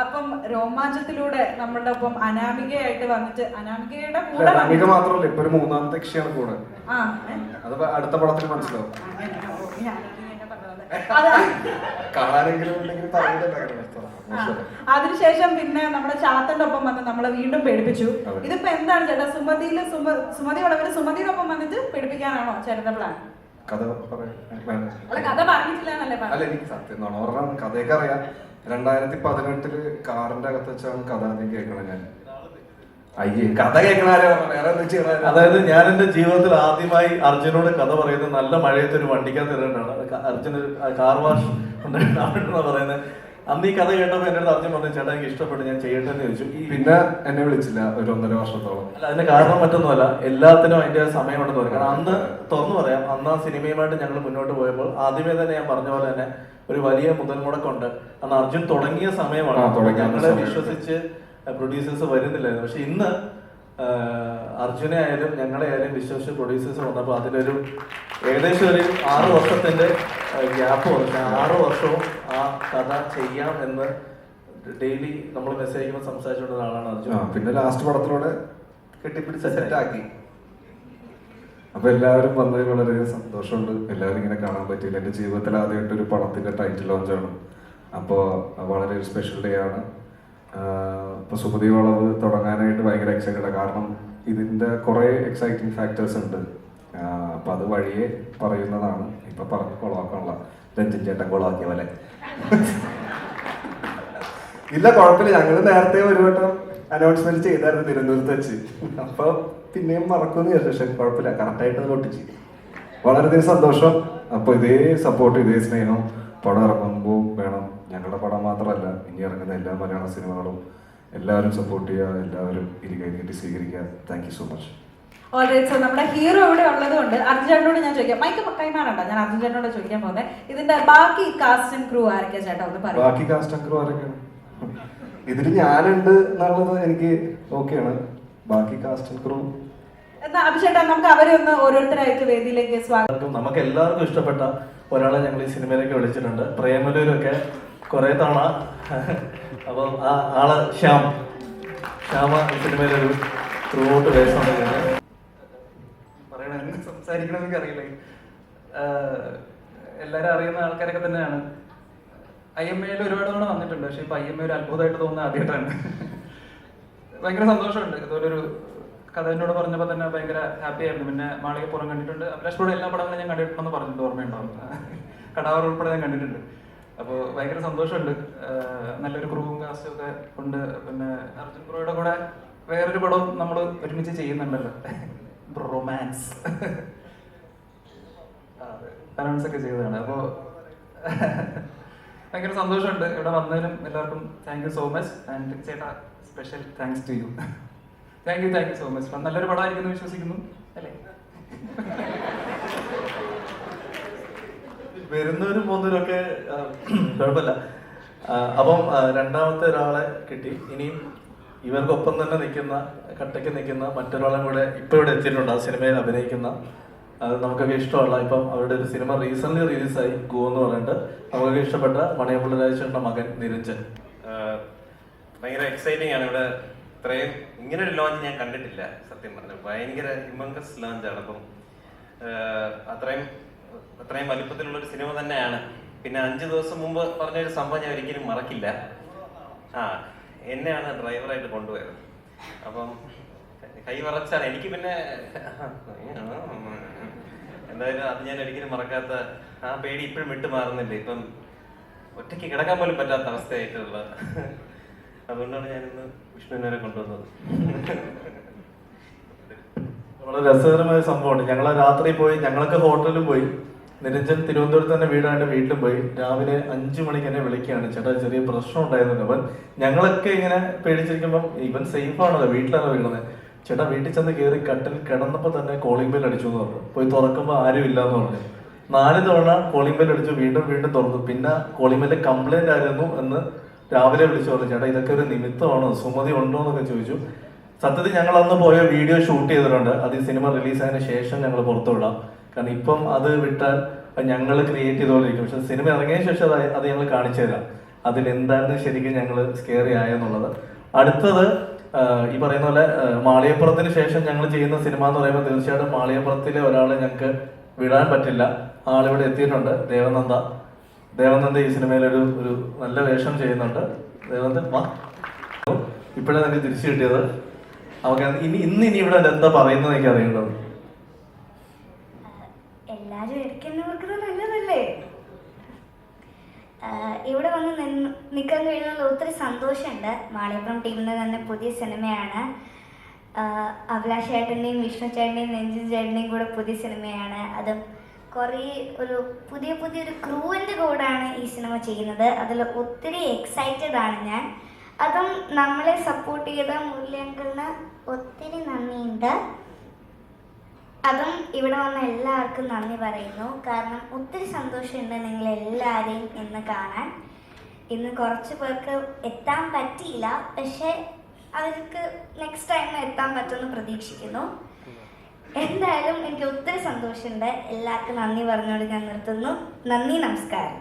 അപ്പം രോമാഞ്ചത്തിലൂടെ നമ്മളുടെ ഒപ്പം അനാമികയായിട്ട് വന്നിട്ട് അനാമികയുടെ കൂടെ അനാമിക മാത്രമല്ല ഇപ്പൊ ഒരു മൂന്നാമത്തെ കക്ഷിയാണ് കൂടെ? അത് അടുത്ത പടത്തിൽ മനസ്സിലാവും. അതിനുശേഷം പിന്നെ നമ്മുടെ ചാത്തന്റെ ഒപ്പം വന്ന് നമ്മളെ വീണ്ടും പേടിപ്പിച്ചു. ഇതിപ്പോ എന്താണ് ചേട്ടാ സുമതിയിൽ സുമ സുമതി ഉള്ളവര് സുമതിയുടെ ഒപ്പം വന്നിട്ട് പേടിപ്പിക്കാനാണോ ചേട്ടന്റെ പ്ലാൻ കഥ പറയാ. കഥ പറഞ്ഞിട്ടില്ല എന്നല്ലേ അല്ല എനിക്ക് സത്യം കഥയൊക്കെ അറിയാം. രണ്ടായിരത്തി പതിനെട്ടിൽ കാറിന്റെ അകത്ത് വെച്ചാണ് കഥ കേൾക്കണത് ഞാൻ. അയ്യേ കഥ കേൾക്കണ ആരാ പറഞ്ഞത്? വേറെ എന്താ ചെയ്യണ അതായത് ഞാൻ എന്റെ ജീവിതത്തിൽ ആദ്യമായി അർജുനോട് കഥ പറയുന്നത് നല്ല മഴയത്ത് ഒരു വണ്ടിക്കകത്ത് ഇരുന്നിട്ടാണ് അർജുന കാർ വാഷ് ഉണ്ടായിട്ടാണ് പറയുന്നത്. അന്ന് ഈ കഥ കേട്ടപ്പോൾ എന്റെ അടുത്ത് അർജുൻ പറഞ്ഞു ചേട്ടാ എനിക്ക് ഇഷ്ടപ്പെട്ടു ഞാൻ ചെയ്യട്ടെ എന്ന് ചോദിച്ചു പിന്നെ എന്നെ വിളിച്ചില്ല ഒരു ഒന്നര വർഷത്തോളം. അല്ല അതിന്റെ കാരണം മറ്റൊന്നുമല്ല എല്ലാത്തിനും അതിന്റെ സമയമുണ്ടെന്ന് പറയും. കാരണം അന്ന് തുറന്നു പറയാം അന്ന് ആ സിനിമയുമായിട്ട് ഞങ്ങൾ മുന്നോട്ട് പോയപ്പോൾ ആദ്യമേ തന്നെ ഞാൻ പറഞ്ഞ പോലെ തന്നെ ഒരു വലിയ മുതൽ മുടക്കുണ്ട് അന്ന് അർജുൻ തുടങ്ങിയ സമയമാണ്. ഞങ്ങളെ വിശ്വസിച്ച് പ്രൊഡ്യൂസേഴ്സ് വരുന്നില്ലായിരുന്നു. പക്ഷെ ഇന്ന് അർജുനെ ആയാലും ഞങ്ങളെ ആയാലും വിശ്വസിച്ച് പ്രൊഡ്യൂസേഴ്സ് വന്നപ്പോൾ അതിലൊരു ഏകദേശം ഒരു ആറ് വർഷത്തിന്റെ ഗ്യാപ്പ് വന്നു. ആറ് വർഷവും ആ കഥ ചെയ്യാം എന്ന് ഡെയിലി നമ്മൾ മെസ്സേജ് അയക്കുമ്പോൾ സംസാരിച്ചുകൊണ്ട് ആളാണ് അർജുൻ. പിന്നെ ലാസ്റ്റ് പടത്തിലൂടെ കെട്ടിപ്പിടിച്ച് സെറ്റാക്കി അപ്പൊ എല്ലാവരും വന്നതിൽ വളരെ സന്തോഷമുണ്ട്. എല്ലാവരും ഇങ്ങനെ കാണാൻ പറ്റിയില്ല. എന്റെ ജീവിതത്തിൽ ആദ്യമായിട്ട് ഒരു പടത്തിന്റെ ടൈറ്റിൽ ലോഞ്ച് ആണ്. അപ്പോൾ വളരെ ഒരു സ്പെഷ്യൽ ഡേ ആണ്. ഇപ്പൊ സുമതി വളവ് തുടങ്ങാനായിട്ട് ഭയങ്കര എക്സൈറ്റഡ് കാരണം ഇതിന്റെ കുറെ എക്സൈറ്റിംഗ് ഫാക്ടേഴ്സ് ഉണ്ട്. അപ്പൊ അത് വഴിയെ പറയുന്നതാണ്. ഇപ്പൊ പറഞ്ഞ് കൊളവാക്കാനുള്ള രഞ്ജൻ ചേട്ടൻ കൊളവാക്കിയ പോലെ. ഇല്ല കുഴപ്പമില്ല. ഞങ്ങൾ നേരത്തെ ഒരു വട്ടം അനൗൺസ്മെന്റ് ചെയ്തായിരുന്നു തിരുവനന്തപുരത്ത് വെച്ച്. അപ്പൊ പിന്നെയും മറക്കുമെന്ന് വിചാരിച്ചു പക്ഷെ കുഴപ്പമില്ല. കറക്റ്റായിട്ട് അത് പൊട്ടിച്ച്. വളരെയധികം സന്തോഷം. അപ്പൊ ഇതേ സപ്പോർട്ട് ഇതേ സ്നേഹം. പടം ഇറങ്ങുമ്പോൾ വേണം. ഞങ്ങളുടെ പടം മാത്രമല്ല ഇനി ഇറങ്ങുന്ന എല്ലാ മലയാള സിനിമകളും എല്ലാവരും സപ്പോർട്ട് ചെയ്യുക എല്ലാവരും ഇരികൈ നീട്ടി സ്വീകരിക്കുക. Thank you so much all right so നമ്മുടെ ഹീറോ ഇവിടെ ഉള്ളതുകൊണ്ട് അർജുനോട് ഞാൻ ചോദിക്കാം. മൈക്ക് കൈമാറണ്ട ഞാൻ അർജുനോട് ചോദിക്കാൻ പോകുന്നത് ഇതിന്റെ ബാക്കി കാസ്റ്റ് ആൻഡ് ക്രൂ ആരൊക്കെയാ ചേട്ടാ? ഒന്ന് പറയാം. ബാക്കി കാസ്റ്റ് ക്രൂ ആരൊക്കെയാണ്? ഇതിൽ ഞാനുണ്ട് എന്നുള്ളത് എനിക്ക് ഓക്കെയാണ് ബാക്കി കാസ്റ്റ് ക്രൂ എന്നാ അഭിഷേട്ടാ നമുക്ക് അവരെ ഒന്ന് ഓരോരുത്തരായിട്ട് വേദിയിലേക്ക് സ്വാഗതം നമുക്ക് എല്ലാവർക്കും ഇഷ്ടപ്പെട്ട ഒരാളെ ഞങ്ങൾ ഈ സിനിമയിലേക്ക് വിളിച്ചിട്ടുണ്ട്. പ്രേമലൂരൊക്കെ കുറെ തവണ. അപ്പം ആ ആൾ ശ്യാം. ശ്യാമ ഈ സിനിമയിലൊരു ത്രൂ ഔട്ട് വേഷമാണ് സംസാരിക്കണമെങ്കിൽ അറിയില്ല. എല്ലാവരും അറിയുന്ന ആൾക്കാരൊക്കെ തന്നെയാണ്. ഐ എം എയിൽ ഒരുപാട് തവണ വന്നിട്ടുണ്ട്. പക്ഷെ ഇപ്പൊ ഐ എം എ ഒരു അത്ഭുതമായിട്ട് തോന്നുന്ന ആദ്യമായിട്ടാണ്. ഭയങ്കര സന്തോഷമുണ്ട്. ഇതുപോലൊരു കഥ എന്നോട് പറഞ്ഞപ്പോൾ തന്നെ ഭയങ്കര ഹാപ്പി ആയിരുന്നു. പിന്നെ മാളികപ്പുറം കണ്ടിട്ടുണ്ട്. അഭിലാഷ് കൂടെ എല്ലാ പടങ്ങളും ഞാൻ കണ്ടിട്ടുണ്ടെന്ന് പറഞ്ഞിട്ട് ഓർമ്മയുണ്ടാവും. കടാവർ ഉൾപ്പെടെ ഞാൻ കണ്ടിട്ടുണ്ട്. അപ്പോൾ ഭയങ്കര സന്തോഷമുണ്ട്. നല്ലൊരു ക്രൂവും കാസ്റ്റും ഒക്കെ ഉണ്ട്. പിന്നെ അർജുൻ ബ്രോയുടെ കൂടെ വേറൊരു പടവും നമ്മൾ ഒരുമിച്ച് ചെയ്യുന്നുണ്ടല്ലോ. റൊമാൻസ് അനൗൺസ് ഒക്കെ ചെയ്തതാണ്. അപ്പോൾ ഭയങ്കര സന്തോഷമുണ്ട് ഇവിടെ വന്നതിനും എല്ലാവർക്കും thank you so much and ചേട്ടാ special thanks to you thank you thank you so much നല്ലൊരു പടമായിരിക്കുന്നു വിശ്വസിക്കുന്നു. അല്ലേ? വരുന്നവരും പോകുന്നവരും ഒക്കെ ആ, കുഴപ്പമില്ല. അപ്പം രണ്ടാമത്തെ ഒരാളെ കിട്ടി. ഇനിയും ഇവർക്കൊപ്പം തന്നെ നിൽക്കുന്ന കട്ടയ്ക്ക് നിൽക്കുന്ന മറ്റൊരാളെ കൂടെ ഇപ്പോൾ ഇവിടെ എത്തിയിട്ടുണ്ട്. ആ സിനിമയിൽ അഭിനയിക്കുന്ന അത് നമുക്കൊക്കെ ഇഷ്ടമുള്ള ഇപ്പം അവരുടെ ഒരു സിനിമ റീസെന്റ് റിലീസായി ഗോ എന്ന് പറഞ്ഞിട്ട്. നമുക്കൊക്കെ ഇഷ്ടപ്പെട്ട മണിയമ്പുള്ള മകൻ നിരഞ്ജൻ. ഭയങ്കര എക്സൈറ്റിംഗ് ആണ് ഇവിടെ. ഇത്രയും ഇങ്ങനെ ഒരു ലോഞ്ച് ഞാൻ കണ്ടിട്ടില്ല സത്യം പറഞ്ഞു. ഭയങ്കര ഹിമങ്കസ് ലോഞ്ചാണ് അപ്പം അത്രയും അത്രയും വലുപ്പത്തിലുള്ള ഒരു സിനിമ തന്നെയാണ്. പിന്നെ അഞ്ചു ദിവസം മുമ്പ് പറഞ്ഞ ഒരു സംഭവം ഞാൻ ഒരിക്കലും മറക്കില്ല. ആ എന്നെയാണ് ഡ്രൈവറായിട്ട് കൊണ്ടുപോയത്. അപ്പം കൈ വറച്ചാണ് എനിക്ക് പിന്നെ എന്തായാലും അത് ഞാൻ ഒരിക്കലും മറക്കാത്ത ആ പേടി ഇപ്പോഴും വിട്ടു മാറുന്നില്ല. ഇപ്പം ഒറ്റയ്ക്ക് കിടക്കാൻ പോലും പറ്റാത്ത അവസ്ഥയായിട്ടുള്ള അതുകൊണ്ടാണ് ഞാനിന്ന് വിഷ്ണുവിനെ കൊണ്ടുവന്നത്. വളരെ രസകരമായ സംഭവമാണ്. ഞങ്ങൾ രാത്രി പോയി ഞങ്ങളൊക്കെ ഹോട്ടലിൽ പോയി. നിരഞ്ജൻ തിരുവനന്തപുരത്ത് തന്നെ വീടാണ്ട് വീട്ടിലും പോയി. രാവിലെ അഞ്ചു മണിക്ക് എന്നെ വിളിക്കുകയാണ്. ചേട്ടാ ചെറിയ പ്രശ്നം ഉണ്ടായിരുന്നു അവൻ ഞങ്ങളൊക്കെ ഇങ്ങനെ പേടിച്ചിരിക്കുമ്പോൾ ഇവൻ സേഫ് ആണല്ലോ വീട്ടിലാണ് വീണത് ചേട്ടാ വീട്ടിൽ ചെന്ന് കയറി കട്ടിൽ കിടന്നപ്പോൾ തന്നെ കോളിംഗ് ബെൽ അടിച്ചു എന്ന് പറഞ്ഞു. പോയി തുറക്കുമ്പോൾ ആരും ഇല്ല എന്ന് പറഞ്ഞു. നാല് തവണ കോളിംഗ് ബെൽ അടിച്ചു വീണ്ടും വീണ്ടും തുറന്നു. പിന്നെ കോളിംഗ് ബെല്ല് കംപ്ലൈന്റ് ആയിരുന്നു എന്ന് രാവിലെ വിളിച്ചു പറഞ്ഞു. ചേട്ടാ ഇതൊക്കെ ഒരു നിമിത്തമാണോ? സുമതി ഉണ്ടോ എന്നൊക്കെ ചോദിച്ചു. സത്യത്തിൽ ഞങ്ങൾ അന്ന് പോയ വീഡിയോ ഷൂട്ട് ചെയ്തിട്ടുണ്ട്. അത് ഈ സിനിമ റിലീസായതിനു ശേഷം ഞങ്ങൾ പുറത്തു വിടാം. കാരണം ഇപ്പം അത് വിട്ടാൽ ഞങ്ങൾ ക്രിയേറ്റ് ചെയ്തുകൊണ്ടിരിക്കും. പക്ഷെ സിനിമ ഇറങ്ങിയ ശേഷം അത് അത് ഞങ്ങൾ കാണിച്ചു തരാം. അതിലെന്തായിരുന്നു ശരിക്കും ഞങ്ങൾ സ്കെയറി ആയെന്നുള്ളത്. അടുത്തത് ഈ പറയുന്ന പോലെ മാളിയപ്പുറത്തിന് ശേഷം ഞങ്ങൾ ചെയ്യുന്ന സിനിമ എന്ന് പറയുമ്പോൾ തീർച്ചയായിട്ടും മാളിയപ്പുറത്തിലെ ഒരാളെ ഞങ്ങൾക്ക് വിടാൻ പറ്റില്ല. ആളിവിടെ എത്തിയിട്ടുണ്ട്. ദേവനന്ദ. ദേവനന്ദ ഈ സിനിമയിൽ ഒരു ഒരു നല്ല വേഷം ചെയ്യുന്നുണ്ട്. ദേവനന്ദ വാ. ഇപ്പോഴാണ് എനിക്ക് തിരിച്ചു കിട്ടിയത്. അവർക്ക് ഇനി ഇന്ന് ഇനി ഇവിടെ എന്താ പറയുന്നത് എനിക്ക് അറിയേണ്ടത് എല്ലാരും ഇവിടെ വന്ന് നിന്ന് നിൽക്കാൻ കഴിയുന്നത് ഒത്തിരി സന്തോഷമുണ്ട്. മാളിയപ്പുറം ടീമിന്റെ തന്നെ പുതിയ സിനിമയാണ്. അഭിലാഷ് ചേട്ടന്റെയും വിഷ്ണു ചേട്ടന്റെയും രഞ്ജിത് ചേട്ടന്റെയും കൂടെ പുതിയ സിനിമയാണ്. അതും കുറേ ഒരു പുതിയ പുതിയൊരു ക്രൂവിന്റെ കൂടാണ് ഈ സിനിമ ചെയ്യുന്നത്. അതിൽ ഒത്തിരി എക്സൈറ്റഡ് ആണ് ഞാൻ. അതും നമ്മളെ സപ്പോർട്ട് ചെയ്ത മുരളിയങ്കളിന് ഒത്തിരി നന്ദിയുണ്ട്. അതും ഇവിടെ വന്ന എല്ലാവർക്കും നന്ദി പറയുന്നു. കാരണം ഒത്തിരി സന്തോഷമുണ്ട് നിങ്ങൾ എല്ലാവരെയും ഇന്ന് കാണാൻ. ഇന്ന് കുറച്ച് പേർക്ക് എത്താൻ പറ്റിയില്ല. പക്ഷേ അവർക്ക് നെക്സ്റ്റ് ടൈം എത്താൻ പറ്റുമെന്ന് പ്രതീക്ഷിക്കുന്നു. എന്തായാലും എനിക്ക് ഒത്തിരി സന്തോഷമുണ്ട്. എല്ലാവർക്കും നന്ദി പറഞ്ഞുകൊണ്ട് ഞാൻ നിർത്തുന്നു. നന്ദി നമസ്കാരം.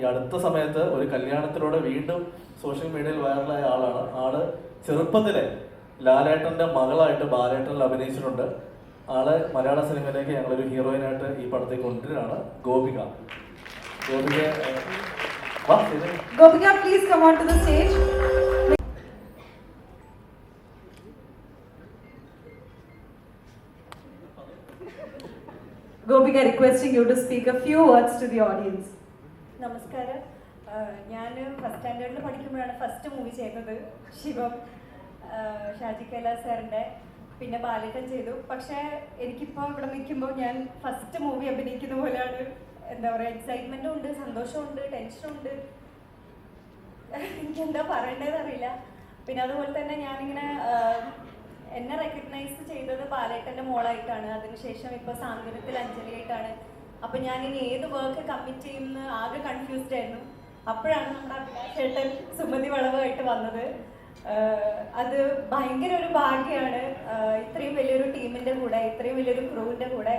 ഈ അടുത്ത സമയത്ത് ഒരു കല്യാണത്തിലൂടെ വീണ്ടും സോഷ്യൽ മീഡിയയിൽ വൈറലായ ആളാണ്. ആൾ ചെറുപ്പത്തിലെ ലാലേട്ടന്റെ മകളായിട്ട് ബാലേട്ടനിൽ അഭിനയിച്ചിട്ടുണ്ട്. ആൾ മലയാള സിനിമയിലേക്ക് ഞങ്ങളൊരു ഹീറോയിനായിട്ട് ഈ പടത്തേക്ക് കൊണ്ടുവരികയാണ്. ഗോപിക. ഗോപിക ഗോപിക വാ come on to the stage Gopika requesting you to speak a few words to the audience നമസ്കാരം. ഞാൻ ഫസ്റ്റ് സ്റ്റാൻഡേർഡിൽ പഠിക്കുമ്പോഴാണ് ഫസ്റ്റ് മൂവി ചെയ്തത്. ശിവം. ഷാജി കൈലാസ് സാറിന്റെ പിന്നെ ബാലേട്ടൻ ചെയ്തു. പക്ഷേ എനിക്കിപ്പോൾ ഇവിടെ നിൽക്കുമ്പോൾ ഞാൻ ഫസ്റ്റ് മൂവി അഭിനയിക്കുന്ന പോലെയാണ്. എന്താ പറയുക എക്സൈറ്റ്മെന്റും ഉണ്ട് സന്തോഷമുണ്ട് ടെൻഷനുണ്ട് എനിക്കെന്താ പറയേണ്ടതെന്ന് അറിയില്ല. പിന്നെ അതുപോലെ തന്നെ ഞാനിങ്ങനെ എന്നെ റെക്കഗ്നൈസ് ചെയ്തത് ബാലേട്ടന്റെ മോളായിട്ടാണ്. അതിനുശേഷം ഇപ്പോൾ സാന്ത്വനത്തിൽ അഞ്ജലിയായിട്ടാണ്. അപ്പം ഞാനിനി ഏത് വർക്ക് കമ്മിറ്റ് ചെയ്യുമെന്ന് ആകെ കൺഫ്യൂസ്ഡ് ആയിരുന്നു. അപ്പോഴാണ് നമ്മുടെ അഭിലാഷ് ചേട്ടൻ സുമതി വളവായിട്ട് വന്നത്. അത് ഭയങ്കര ഒരു ഭാഗ്യമാണ് ഇത്രയും വലിയൊരു ടീമിന്റെ കൂടെ ഇത്രയും വലിയൊരു ക്രൂവിന്റെ കൂടെ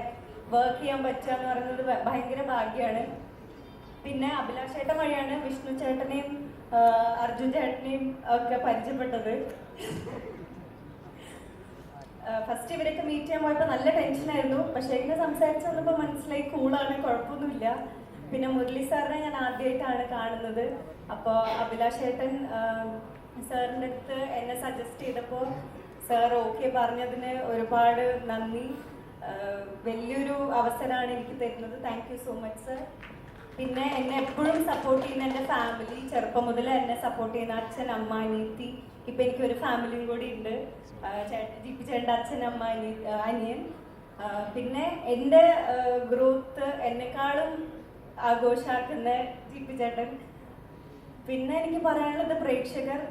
വർക്ക് ചെയ്യാൻ പറ്റുക എന്ന് പറയുന്നത് ഭയങ്കര ഭാഗ്യമാണ് പിന്നെ അഭിലാഷ് ചേട്ടൻ വഴിയാണ് വിഷ്ണു ചേട്ടനെയും അർജുൻ ചേട്ടനെയും ഒക്കെ പരിചയപ്പെട്ടത്. ഫസ്റ്റ് ഇവരൊക്കെ മീറ്റ് ചെയ്യാൻ പോയപ്പോൾ നല്ല ടെൻഷനായിരുന്നു പക്ഷെ ഇങ്ങനെ സംസാരിച്ച് വന്നപ്പോൾ മനസ്സിലായി കൂളാണ് കുഴപ്പമൊന്നുമില്ല. പിന്നെ മുരളി സാറിനെ ഞാൻ ആദ്യമായിട്ടാണ് കാണുന്നത്. അപ്പോൾ അഭിലാഷ് ചേട്ടൻ സാറിന്റെ അടുത്ത് എന്നെ സജസ്റ്റ് ചെയ്തപ്പോൾ സാർ ഓക്കെ പറഞ്ഞതിന് ഒരുപാട് നന്ദി. വലിയൊരു അവസരമാണ് എനിക്ക് തരുന്നത്. Thank you so much sir പിന്നെ എന്നെ എപ്പോഴും സപ്പോർട്ട് ചെയ്യുന്ന എന്റെ ഫാമിലി ചെറുപ്പം മുതൽ എന്നെ സപ്പോർട്ട് ചെയ്യുന്ന അച്ഛൻ അമ്മ അനിയത്തി. ഇപ്പം എനിക്കൊരു ഫാമിലിയും കൂടി ഉണ്ട്. ചേട്ടൻ ജിപ്പി ചേട്ടന്റെ അച്ഛൻ അമ്മ അനി അനിയൻ. പിന്നെ എന്റെ ഗ്രോത്ത് എന്നെക്കാളും ആഘോഷാക്കുന്ന ജിപ്പി ചേട്ടൻ. പിന്നെ എനിക്ക് പറയാനുള്ളത് പ്രേക്ഷകർ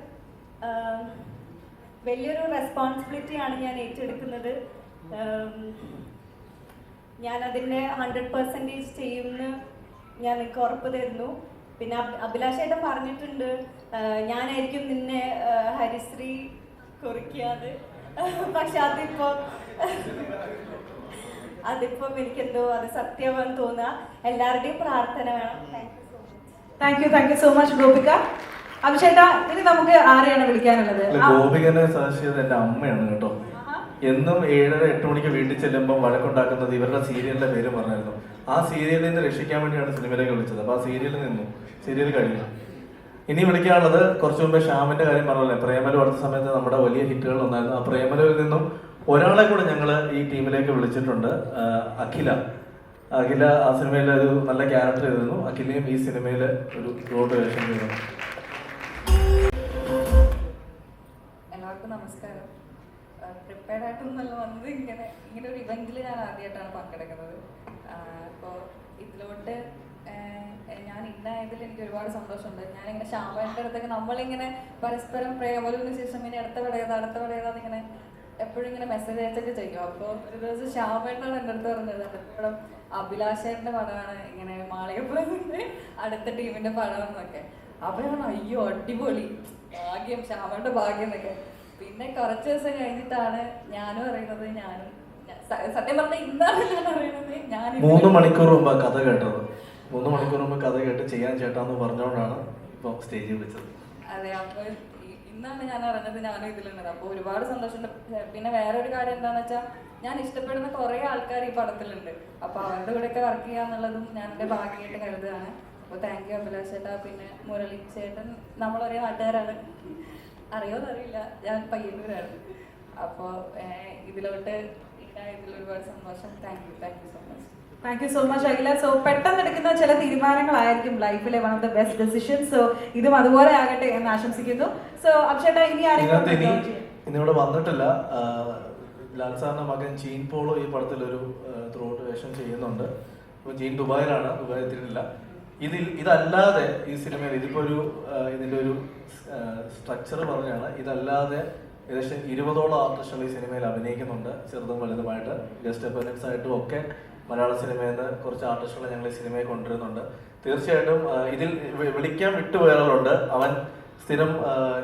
വലിയൊരു റെസ്പോൺസിബിലിറ്റിയാണ് ഞാൻ ഏറ്റെടുക്കുന്നത്. ഞാൻ അതിന്റെ ഹൺഡ്രഡ് പെർസെന്റേജ് ചെയ്യുമെന്ന് ഞാൻ നിങ്ങൾക്ക് ഉറപ്പ് തരുന്നു. പിന്നെ അഭി- ഏട്ടൻ പറഞ്ഞിട്ടുണ്ട് ഞാനായിരിക്കും നിന്നെ ഹരിശ്രീ കുറിക്കാതെ. പക്ഷെ അതിപ്പോ അതിപ്പം എനിക്കെന്തോ അത് സത്യമാണെന്ന് തോന്നുക. എല്ലാവരുടെയും പ്രാർത്ഥന വേണം. Thank you thank you so much Gopika. അഭിഷേട്ടാ ഇനി നമുക്ക് ആരെയാണ് വിളിക്കാനുള്ളത്? ഗോപികനെ സജസ്റ്റ് ചെയ്തത് എന്റെ അമ്മയാണ് കേട്ടോ. എന്നും ഏഴര എട്ട് മണിക്ക് വീട്ടിൽ ചെല്ലുമ്പോൾ വഴക്കുണ്ടാക്കുന്നത് ഇവരുടെ സീരിയലിന്റെ പേര് പറഞ്ഞായിരുന്നു. ആ സീരിയലിൽ നിന്ന് രക്ഷിക്കാൻ വേണ്ടിയാണ് സിനിമയിലേക്ക് വിളിച്ചത്. അപ്പൊ ആ സീരിയലിൽ നിന്നു. സീരിയൽ കഴിഞ്ഞു. ഇനി വിളിക്കാനുള്ളത് കുറച്ചു മുമ്പേ ഷ്യാമിന്റെ കാര്യം പറഞ്ഞല്ലേ. പ്രേമലു അടുത്ത സമയത്ത് നമ്മുടെ വലിയ ഹിറ്റുകൾ ഒന്നായിരുന്നു ആ പ്രേമലുവിൽ നിന്നും ഒരാളെ കൂടെ ഞങ്ങൾ ഈ ടീമിലേക്ക് വിളിച്ചിട്ടുണ്ട് അഖില. അഖില ആ സിനിമയിൽ ഒരു നല്ല ക്യാരക്ടർ ചെയ്തിരുന്നു. അഖിലയും ഈ സിനിമയിൽ ഒരു റോഡ് വേഷം ചെയ്തു. നമസ്കാരം. പ്രിപ്പയർഡ് ആയിട്ടൊന്നല്ല വന്നത്. ഇങ്ങനെ ഇങ്ങനെ ഒരു ഇവന്റിൽ ഞാൻ ആദ്യമായിട്ടാണ് പങ്കെടുക്കുന്നത്. അപ്പോൾ ഇതിലോട്ട് ഞാൻ ഇന്നായതിൽ എനിക്ക് ഒരുപാട് സന്തോഷമുണ്ട്. ഞാനിങ്ങനെ ശ്യാമേന്റെ അടുത്തൊക്കെ നമ്മളിങ്ങനെ പരസ്പരം പ്രേമലിന് ശേഷം ഇനി അടുത്ത പടയതാ അടുത്ത പടയതാന്ന് ഇങ്ങനെ എപ്പോഴും ഇങ്ങനെ മെസ്സേജ് അയച്ചൊക്കെ ചെയ്യും. അപ്പോൾ ഒരു ദിവസം ശ്യാമേട്ടനാണ് എന്റെ അടുത്ത് പറഞ്ഞത്. എപ്പോഴും അഭിലാഷേട്ടന്റെ പടമാണ് ഇങ്ങനെ മാളികപ്പുറത്തിന്റെ അടുത്ത ടീമിന്റെ പടം എന്നൊക്കെ. അയ്യോ അടിപൊളി. ഭാഗ്യം ശ്യാമേട്ടന്റെ ഭാഗ്യം എന്നൊക്കെ. പിന്നെ കുറച്ച് ദിവസം കഴിഞ്ഞിട്ടാണ് ഞാനും അറിയുന്നത് ഞാനും. സത്യം പറഞ്ഞാൽ ഇന്നാണ് ഞാൻ അറിയുന്നത് ഞാൻ മൂന്ന് മണിക്കൂർ മുമ്പ് കഥ കേട്ടത്. മൂന്ന് മണിക്കൂർ മുമ്പ് കഥ കേട്ട് ചെയ്യാൻ ചേട്ടാന്ന് പറഞ്ഞുകൊണ്ടാണ് ഇപ്പൊ സ്റ്റേജിൽ വിളിച്ചത്. അതെ അപ്പൊ ഇന്നാണ് ഞാൻ അറിഞ്ഞത് ഞാനും ഇതിലുണ്ട് അപ്പൊ ഒരുപാട് സന്തോഷമുണ്ട്. പിന്നെ വേറെ ഒരു കാര്യം എന്താന്ന് വെച്ചാൽ ഞാൻ ഇഷ്ടപ്പെടുന്ന കുറെ ആൾക്കാർ ഈ പടത്തിലുണ്ട്. അപ്പൊ അവരുടെ കൂടെയൊക്കെ വർക്ക് ചെയ്യാന്നുള്ളതും ഞാൻ എന്റെ ഭാഗ്യമായിട്ട് കരുതുകയാണ്. അപ്പൊ താങ്ക് യു അഭിലാഷ് ചേട്ടാ പിന്നെ മുരളി ചേട്ടൻ നമ്മളൊരേ നാട്ടുകാരാണ്. അറിയോന്ന് അറിയില്ല ഞാൻ പയ്യന്നൂരാണ് അപ്പോൾ ഇതിലോട്ട് ഇതിൽ ഒരുപാട് സന്തോഷം. Thank you thank you so much thank you so much Akhila. So പെട്ടെന്ന് എടുക്കുന്ന ചില തീരുമാനങ്ങളായിരിക്കും ലൈഫിലെ one of the best decision so ഇതും അതുപോലെ ആകട്ടെ എന്ന് ആശംസിക്കുന്നു. സോ അക്ഷേട്ട ഇനി ഇന്നിവിടെ വന്നിട്ടില്ല. ലാൽ സാറിന്റെ മകൻ ജീൻ പോളോ ഈ പടത്തിൽ ഒരു ത്രൂ ഔട്ട് വേഷം ചെയ്യുന്നുണ്ട്. ജീൻ ദുബായിലാണ്. ദുബായ് എത്തിയിട്ടില്ല. ഇതിൽ ഇതല്ലാതെ ഈ സിനിമയിൽ ഇതിപ്പോ ഒരു ഇതിന്റെ ഒരു സ്ട്രക്ചർ പറഞ്ഞാണ് ഇതല്ലാതെ ഏകദേശം ഇരുപതോളം ആർട്ടിസ്റ്റുകൾ ഈ സിനിമയിൽ അഭിനയിക്കുന്നുണ്ട് ചെറുതും വലുതുമായിട്ട്. ഗസ്റ്റ് അപ്പിയറൻസ് ആയിട്ടും ഒക്കെ മലയാള സിനിമയിൽ നിന്ന് കുറച്ച് ആർട്ടിസ്റ്റുകളെ ഞങ്ങൾ ഈ സിനിമയിൽ കൊണ്ടുവരുന്നുണ്ട്. തീർച്ചയായിട്ടും ഇതിൽ വിളിക്കാൻ വിട്ടുപോയവരുണ്ട് അവൻ സ്ഥിരം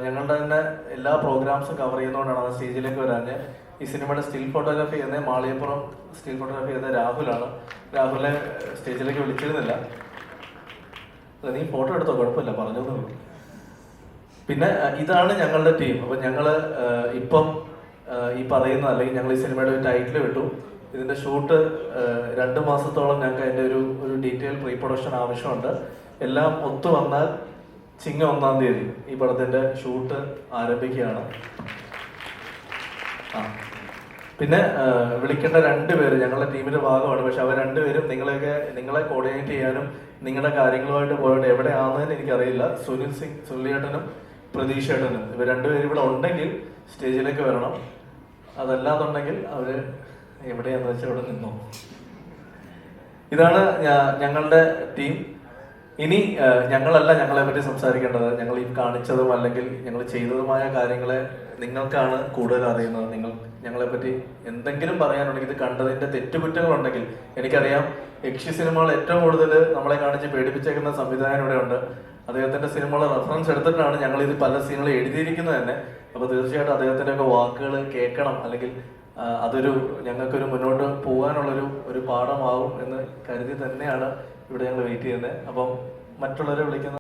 ഞങ്ങളുടെ തന്നെ എല്ലാ പ്രോഗ്രാംസും കവർ ചെയ്യുന്നതുകൊണ്ടാണ് അവൻ സ്റ്റേജിലേക്ക് വരാഞ്ഞ്. ഈ സിനിമയുടെ സ്റ്റിൽ ഫോട്ടോഗ്രാഫി ചെയ്യുന്ന മാളിയപ്പുറം സ്റ്റിൽ ഫോട്ടോഗ്രാഫി ചെയ്യുന്ന രാഹുലാണ്. രാഹുലിനെ സ്റ്റേജിലേക്ക് വിളിച്ചിരുന്നില്ല. നീ ഫോട്ടോ എടുത്തോ? കുഴപ്പമില്ല പറഞ്ഞോളൂ പിന്നെ ഇതാണ് ഞങ്ങളുടെ ടീം അപ്പൊ ഞങ്ങൾ ഇപ്പം ഈ പറയുന്ന അല്ലെങ്കിൽ ഞങ്ങൾ ഈ സിനിമയുടെ ഒരു ടൈറ്റിൽ വിട്ടു ഇതിന്റെ ഷൂട്ട് രണ്ട് മാസത്തോളം ഞങ്ങൾക്ക് അതിന്റെ ഒരു ഒരു ഡീറ്റെയിൽ പ്രീ പ്രൊഡക്ഷൻ ആവശ്യമുണ്ട്. എല്ലാം ഒത്തു വന്നാൽ ചിങ്ങ ഒന്നാം തീയതി ഈ പടത്തിന്റെ ഷൂട്ട് ആരംഭിക്കുകയാണ്. ആ. പിന്നെ വിളിക്കേണ്ട വിളിക്കേണ്ട രണ്ടുപേര് ഞങ്ങളുടെ ടീമിന്റെ ഭാഗമാണ്. പക്ഷെ അവർ രണ്ടുപേരും നിങ്ങളെയൊക്കെ നിങ്ങളെ കോർഡിനേറ്റ് ചെയ്യാനും നിങ്ങളുടെ കാര്യങ്ങളുമായിട്ട് പോയിട്ട് എവിടെയാണെന്ന് എനിക്കറിയില്ല. സുനിൽ സിംഗ് സുനിലേട്ടനും പ്രതീഷ് ഏട്ടനും ഇവർ രണ്ടുപേരും ഇവിടെ ഉണ്ടെങ്കിൽ സ്റ്റേജിലേക്ക് വരണം. അതല്ലാന്നുണ്ടെങ്കിൽ അവർ എവിടെയാന്ന് വെച്ചാൽ ഇവിടെ നിന്നു. ഇതാണ് ഞങ്ങളുടെ ടീം. ഇനി ഞങ്ങളല്ല ഞങ്ങളെ പറ്റി സംസാരിക്കേണ്ടത്. ഞങ്ങൾ ഈ കാണിച്ചതും അല്ലെങ്കിൽ ഞങ്ങൾ ചെയ്തതുമായ കാര്യങ്ങളെ നിങ്ങൾക്കാണ് കൂടുതൽ അറിയുന്നത്. നിങ്ങൾ ഞങ്ങളെ പറ്റി എന്തെങ്കിലും പറയാനുണ്ടെങ്കിൽ ഇത് കണ്ടതിന്റെ തെറ്റുകുറ്റങ്ങളുണ്ടെങ്കിൽ എനിക്കറിയാം യക്ഷി സിനിമകൾ ഏറ്റവും കൂടുതൽ നമ്മളെ കാണിച്ച് പേടിപ്പിച്ചേക്കുന്ന സംവിധായകൻ ഇവിടെ ഉണ്ട്. അദ്ദേഹത്തിന്റെ സിനിമകളെ റെഫറൻസ് എടുത്തിട്ടാണ് ഞങ്ങൾ ഇത് പല സീനുകൾ എഴുതിയിരിക്കുന്നത് തന്നെ. അപ്പൊ തീർച്ചയായിട്ടും അദ്ദേഹത്തിന്റെ ഒക്കെ വാക്കുകൾ കേൾക്കണം. അല്ലെങ്കിൽ അതൊരു ഞങ്ങൾക്കൊരു മുന്നോട്ട് പോകാനുള്ളൊരു ഒരു പാഠമാവും എന്ന് കരുതി തന്നെയാണ് ഇവിടെ ഞങ്ങൾ വെയിറ്റ് ചെയ്യുന്നത്. അപ്പം മറ്റുള്ളവരെ വിളിക്കുന്ന